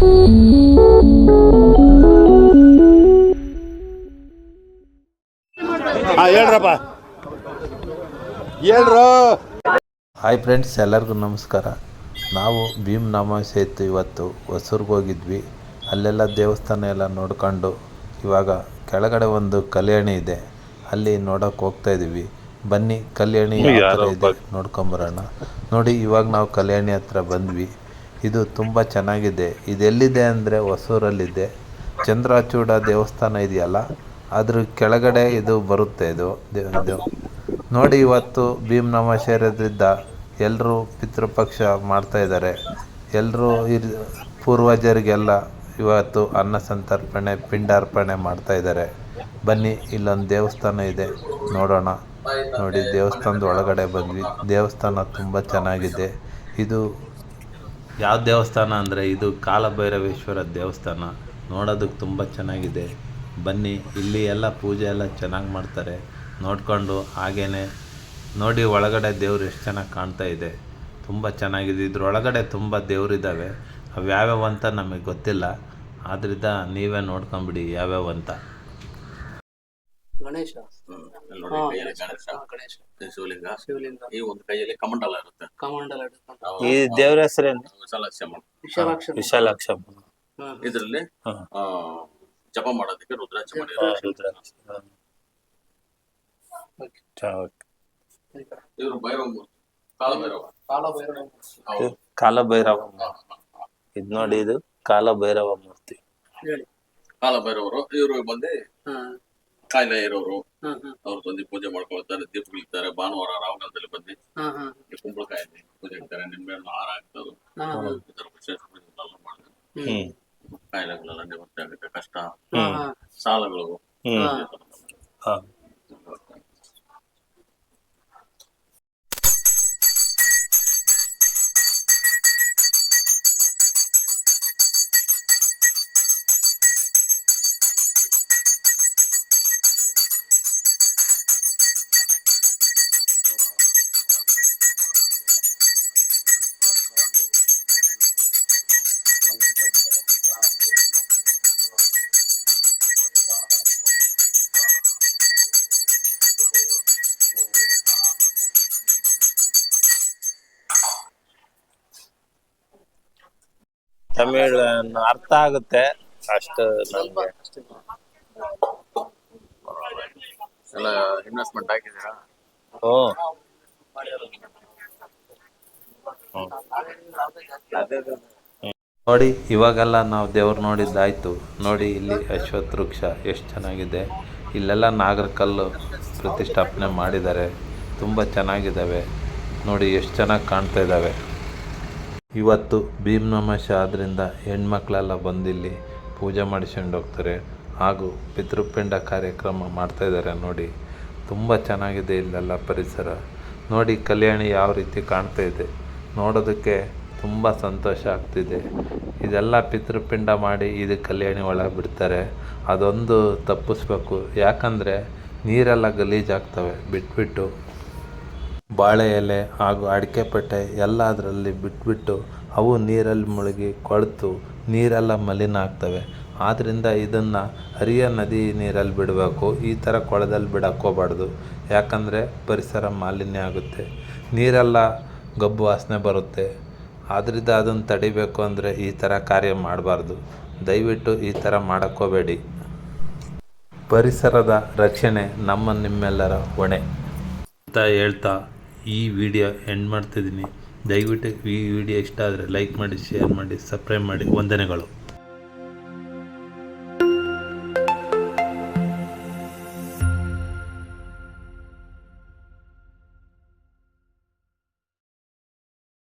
Hi friends ಎಲ್ಲರಿಗೂ ನಮಸ್ಕಾರ. ನಾವು ಭೀಮ್ ನಾಮ ಇತ್ತು ಇವತ್ತು ಹೊಸೂರ್ಗೆ ಹೋಗಿದ್ವಿ. ಅಲ್ಲೆಲ್ಲ ದೇವಸ್ಥಾನ ಎಲ್ಲ ನೋಡ್ಕೊಂಡು ಇವಾಗ ಕೆಳಗಡೆ ಒಂದು ಕಲ್ಯಾಣಿ ಇದೆ. ಅಲ್ಲಿ ನೋಡೋಕೆ ಹೋಗ್ತಾ ಇದ್ದೀವಿ ಬನ್ನಿ, ಕಲ್ಯಾಣಿ ಇದೆ. ನೋಡ್ಕೊಂಬರೋಣ. ನೋಡಿ, ಇವಾಗ ನಾವು ಕಲ್ಯಾಣಿ ಹತ್ರ ಬಂದ್ವಿ. ಇದು ತುಂಬ ಚೆನ್ನಾಗಿದೆ. ಇದು ಎಲ್ಲಿದೆ ಅಂದರೆ ಹೊಸೂರಲ್ಲಿದೆ. ಚಂದ್ರಾಚೂಡ ದೇವಸ್ಥಾನ ಇದೆಯಲ್ಲ? ಅದ್ರ ಕೆಳಗಡೆ ಇದು ಬರುತ್ತೆ ಇದು ಇದು. ನೋಡಿ, ಇವತ್ತು ಭೀಮ್ ನಮಾಸೆ ಇರೋದ್ರಿಂದ ಎಲ್ಲರೂ ಪಿತೃಪಕ್ಷ ಮಾಡ್ತಾ ಇದ್ದಾರೆ. ಎಲ್ಲರೂ ಹಿರ್ ಪೂರ್ವಜರಿಗೆಲ್ಲ ಇವತ್ತು ಅನ್ನ ಸಂತರ್ಪಣೆ, ಪಿಂಡಾರ್ಪಣೆ ಮಾಡ್ತಾ ಇದ್ದಾರೆ. ಬನ್ನಿ, ಇಲ್ಲೊಂದು ದೇವಸ್ಥಾನ ಇದೆ. ನೋಡೋಣ. ನೋಡಿ, ದೇವಸ್ಥಾನದ ಒಳಗಡೆ ಬಂದ್ವಿ. ದೇವಸ್ಥಾನ ತುಂಬ ಚೆನ್ನಾಗಿದೆ. ಇದು ಯಾವ ದೇವಸ್ಥಾನ ಅಂದರೆ ಇದು ಕಾಲಭೈರವೇಶ್ವರ ದೇವಸ್ಥಾನ. ನೋಡೋದಕ್ಕೆ ತುಂಬ ಚೆನ್ನಾಗಿದೆ. ಬನ್ನಿ, ಇಲ್ಲಿ ಎಲ್ಲ ಪೂಜೆ ಎಲ್ಲ ಚೆನ್ನಾಗಿ ಮಾಡ್ತಾರೆ. ನೋಡಿಕೊಂಡು ಹಾಗೇನೆ ನೋಡಿ ಒಳಗಡೆ ದೇವ್ರು ಎಷ್ಟು ಚೆನ್ನಾಗಿ ಕಾಣ್ತಾ ಇದೆ. ತುಂಬ ಚೆನ್ನಾಗಿದೆ. ಇದ್ರೊಳಗಡೆ ತುಂಬ ದೇವರಿದ್ದಾವೆ ಅವು ಯಾವ್ಯಾವ ಅಂತ ನಮಗೆ ಗೊತ್ತಿಲ್ಲ. ಆದ್ದರಿಂದ ನೀವೇ ನೋಡ್ಕೊಂಬಿಡಿ ಯಾವ್ಯಾವ ಅಂತ. ಗಣೇಶ. ಅಲ್ಲಿ ನೋಡಿ ಕೈಯಲ್ಲಿ ಗಣೇಶ. ಗಣೇಶ. ಈ ಶಿವಲಿಂಗ. ಶಿವಲಿಂಗ. ಈ ಒಂದು ಕೈಯಲ್ಲಿ ಕಮಂಡಲ ಇರುತ್ತೆ. ಕಮಂಡಲ ಹಿಡ್ಕೊಂಡು ಈ ದೇವ್ರ ಹೆಸರೇನು? ವಿಶಾಲಾಕ್ಷಮ್ಮ. ವಿಶಾಲಾಕ್ಷ ವಿಶಾಲಾಕ್ಷಮ್ಮ. ಇದರಲ್ಲಿ ಆ, ಜಪ ಮಾಡೋದಕ್ಕೆ ರುದ್ರಾಕ್ಷ ಮಾಡಿದ್ದಾರೆ ರುದ್ರಾಕ್ಷ. ಹಾ. ಚಾ, ಓಕೆ. ಇವರು ಭೈರವ ಮೂರ್ತಿ. ಕಾಲಭೈರವ. ಹೌದು. ಇದು ಕಾಲಭೈರವ ಇದು ನೋಡಿ ಇದು ಕಾಲಭೈರವ ಮೂರ್ತಿ. ಹೇಳಿ. ಕಾಲಭೈರವರು ಇವರು ಬಂದು ಹಾ. ಕಾಯಿಲೆ ಇರೋರು ಅವ್ರು ಬಂದು ಪೂಜೆ ಮಾಡ್ಕೊಳ್ತಾರೆ ದೀಪಗಳಿರ್ತಾರೆ ಭಾನುವಾರ ರಾವಣದಲ್ಲಿ ಬಂದು ಕುಂಬಳಕಾಯಿ ಪೂಜೆ ಇಡ್ತಾರೆ. ನಿಂಬೆಹಣ್ಣು ಹಾರ ಹಾಕ್ತಾರೆ. ವಿಶೇಷ ಪೂಜೆಗಳೆಲ್ಲ ಮಾಡ್ತಾರೆ. ಹ್ಮ್. ಕಾಯಿಲೆಗಳೆಲ್ಲ ನಿವೃತ್ತಿ ಆಗುತ್ತೆ. ಕಷ್ಟ ಸಾಲಗಳು. ತಮಿಳ್ ಅರ್ಥ ಆಗುತ್ತೆ. ಅಷ್ಟು ನಮ್ಗೆ. ಎಲ್ಲ ಇನ್ವೆಸ್ಟ್ಮೆಂಟ್ ಹಾಕಿದ್ದೀರಾ? ಓ. ನೋಡಿ ಇವಾಗೆಲ್ಲ ನಾವು ದೇವ್ರು ನೋಡಿದ್ದಾಯ್ತು. ನೋಡಿ ಇಲ್ಲಿ ಅಶ್ವತ್ಥ ವೃಕ್ಷ ಎಷ್ಟು ಚೆನ್ನಾಗಿದೆ. ಇಲ್ಲೆಲ್ಲ ನಾಗರಕಲ್ಲು ಪ್ರತಿಷ್ಠಾಪನೆ ಮಾಡಿದ್ದಾರೆ. ತುಂಬ ಚೆನ್ನಾಗಿದ್ದಾವೆ. ನೋಡಿ ಎಷ್ಟು ಚೆನ್ನಾಗಿ ಕಾಣ್ತಾ ಇದ್ದಾವೆ. ಇವತ್ತು ಭೀಮ್ ನಮಶ ಆದ್ದರಿಂದ ಹೆಣ್ಮಕ್ಳೆಲ್ಲ ಬಂದಿಲ್ಲಿ ಪೂಜೆ ಮಾಡಿಸ್ಕೊಂಡು ಹೋಗ್ತಾರೆ. ಹಾಗೂ ಪಿತೃಪಿಂಡ ಕಾರ್ಯಕ್ರಮ ಮಾಡ್ತಾಯಿದ್ದಾರೆ ನೋಡಿ. ತುಂಬ ಚೆನ್ನಾಗಿದೆ ಇಲ್ಲೆಲ್ಲ ಪರಿಸರ. ನೋಡಿ, ಕಲ್ಯಾಣಿ ಯಾವ ರೀತಿ ಕಾಣ್ತಾ ಇದೆ. ನೋಡೋದಕ್ಕೆ ತುಂಬ ಸಂತೋಷ ಆಗ್ತಿದೆ. ಇದೆಲ್ಲ ಪಿತೃಪಿಂಡ ಮಾಡಿ ಇದು ಕಲ್ಯಾಣಿ ಒಳಗೆ ಬಿಡ್ತಾರೆ. ಅದೊಂದು ತಪ್ಪಿಸ್ಬೇಕು. ಯಾಕಂದರೆ ನೀರೆಲ್ಲ ಗಲೀಜಾಗ್ತವೆ. ಬಿಟ್ಬಿಟ್ಟು ಬಾಳೆ ಎಲೆ ಹಾಗೂ ಅಡಿಕೆ ಪಟ್ಟೆ ಎಲ್ಲ ಅದರಲ್ಲಿ ಬಿಟ್ಬಿಟ್ಟು ಅವು ನೀರಲ್ಲಿ ಮುಳುಗಿ ಕೊಳೆತು, ನೀರೆಲ್ಲ ಮಲಿನ ಆಗ್ತವೆ ಆದ್ದರಿಂದ ಇದನ್ನು ಹರಿಯ ನದಿ ನೀರಲ್ಲಿ ಬಿಡಬೇಕು, ಈ ಥರ ಕೊಳದಲ್ಲಿ ಬಿಡಕ್ಕೆ ಹೋಗ್ಬಾರ್ದು ಯಾಕಂದರೆ ಪರಿಸರ ಮಾಲಿನ್ಯ ಆಗುತ್ತೆ. ನೀರೆಲ್ಲ ಗಬ್ಬು ವಾಸನೆ ಬರುತ್ತೆ. ಆದ್ದರಿಂದ ಅದನ್ನು ತಡಿಬೇಕು ಅಂದರೆ ಈ ಥರ ಕಾರ್ಯ ಮಾಡಬಾರ್ದು. ದಯವಿಟ್ಟು ಈ ಥರ ಮಾಡಕ್ಕೋಬೇಡಿ. ಪರಿಸರದ ರಕ್ಷಣೆ ನಮ್ಮ ನಿಮ್ಮೆಲ್ಲರ ಹೊಣೆ. ಅಂತ ಹೇಳ್ತಾ ಈ ವಿಡಿಯೋ ಎಂಡ್ ಮಾಡ್ತಿದ್ದೀನಿ. ದಯವಿಟ್ಟು ಈ ವಿಡಿಯೋ ಇಷ್ಟ ಆದರೆ ಲೈಕ್ ಮಾಡಿ ಶೇರ್ ಮಾಡಿ ಸಬ್ಸ್ಕ್ರೈಬ್ ಮಾಡಿ. ವಂದನೆಗಳು.